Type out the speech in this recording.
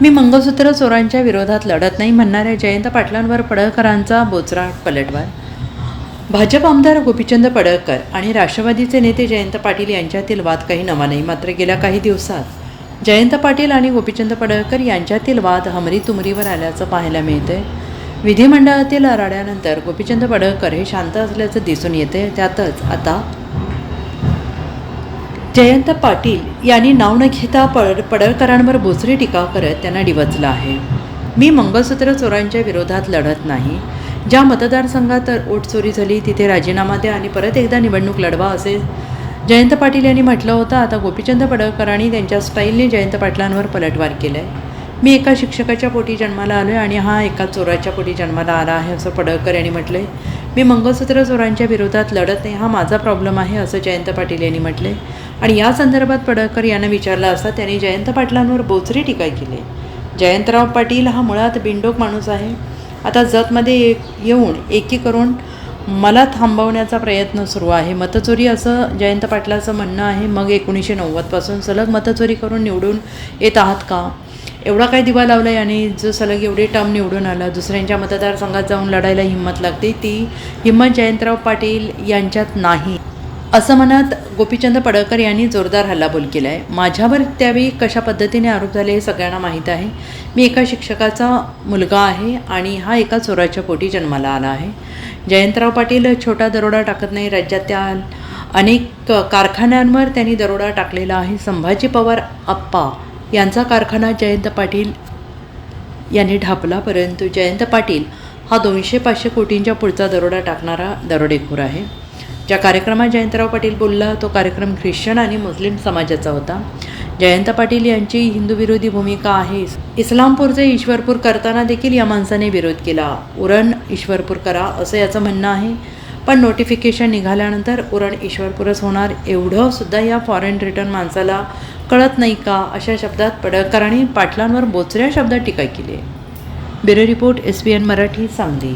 मी मंगळसूत्र चोरांच्या विरोधात लढत नाही म्हणणाऱ्या जयंत पाटलांवर पडळकरांचा बोचरा पलटवार. भाजप आमदार गोपीचंद पडळकर आणि राष्ट्रवादीचे नेते जयंत पाटील यांच्यातील वाद काही नवा नाही मात्र गेल्या काही दिवसात जयंत पाटील आणि गोपीचंद पडळकर यांच्यातील वाद हमरी तुमरीवर आल्याचं पाहायला मिळतंय. विधिमंडळातील राड्यानंतर गोपीचंद पडळकर हे शांत असल्याचं दिसून येते त्यातच आता जयंत पाटील यांनी नाव न घेता पड पडळकरांवर बोचरी टीका करत त्यांना डिवचलं आहे. मी मंगळसूत्र चोरांच्या विरोधात लढत नाही. ज्या मतदारसंघात ओट चोरी झाली तिथे राजीनामा द्या आणि परत एकदा निवडणूक लढवा असे जयंत पाटील यांनी म्हटलं होतं. आता गोपीचंद पडळकरांनी त्यांच्या स्टाईलने जयंत पाटलांवर पलटवार केलं आहे मी एका शिक्षकाच्या पोटी जन्माला आलो आहे आणि हा एका चोराच्या पोटी जन्माला आला आहे असं पडळकर यांनी म्हटले मी मंगळसूत्र चोरांच्या विरोधात लढत नाही हा माझा प्रॉब्लेम आहे असं जयंत पाटील यांनी म्हटले आणि या संदर्भात पडळकर यांना विचारलं असता त्यांनी जयंत पाटलांवर बोचरी टीका केली. जयंतराव पाटील हा मुळात बिंडोक माणूस आहे. आता जतमध्ये एक येऊन एकी करून मला थांबवण्याचा प्रयत्न सुरू आहे. मतचोरी असं जयंत पाटलाचं म्हणणं आहे. मग एकोणीसशे नव्वदपासून सलग मतचोरी करून निवडून येत आहात का? एवढा काय दिवा लावला आहे आणि जो सलग एवढे टर्म निवडून आला. दुसऱ्यांच्या मतदारसंघात जाऊन लढायला हिंमत लागते. ती हिंमत जयंतराव पाटील यांच्यात नाही. असं म्हणत गोपीचंद पडळकर यांनी जोरदार हल्लाबोल केला आहे माझ्यावर त्यावेळी कशा पद्धतीने आरोप झाले हे सगळ्यांना माहीत आहे. मी एका शिक्षकाचा मुलगा आहे आणि हा एका चोराच्या पोटी जन्माला आला आहे. जयंतराव पाटील छोटा दरोडा टाकत नाही राज्याच्या अनेक कारखान्यांवर त्यांनी दरोडा टाकलेला आहे. संभाजी पवार आप्पा यांचा कारखाना जयंत पाटील यांनी ढापला परंतु जयंत पाटील हा दोनशे पाचशे कोटींच्या पुढचा दरोडा टाकणारा दरोडेखोर आहे. ज्या कार्यक्रमात जयंतराव पाटील बोलला तो कार्यक्रम ख्रिश्चन आणि मुस्लिम समाजाचा होता. जयंत पाटील यांची हिंदूविरोधी भूमिका आहे. इस्लामपूरचे ईश्वरपूर करताना देखील या माणसाने विरोध केला. उरण ईश्वरपूर करा असं याचं म्हणणं आहे. पण नोटिफिकेशन निघाल्यानंतर उरण ईश्वरपूरच होणार एवढं सुद्धा या फॉरेन रिटर्न माणसाला कळत नाही का? अशा शब्दात पडळकरांनी पाटलांवर बोचऱ्या शब्दात टीका केली bureau report S B N Marathi Sangli.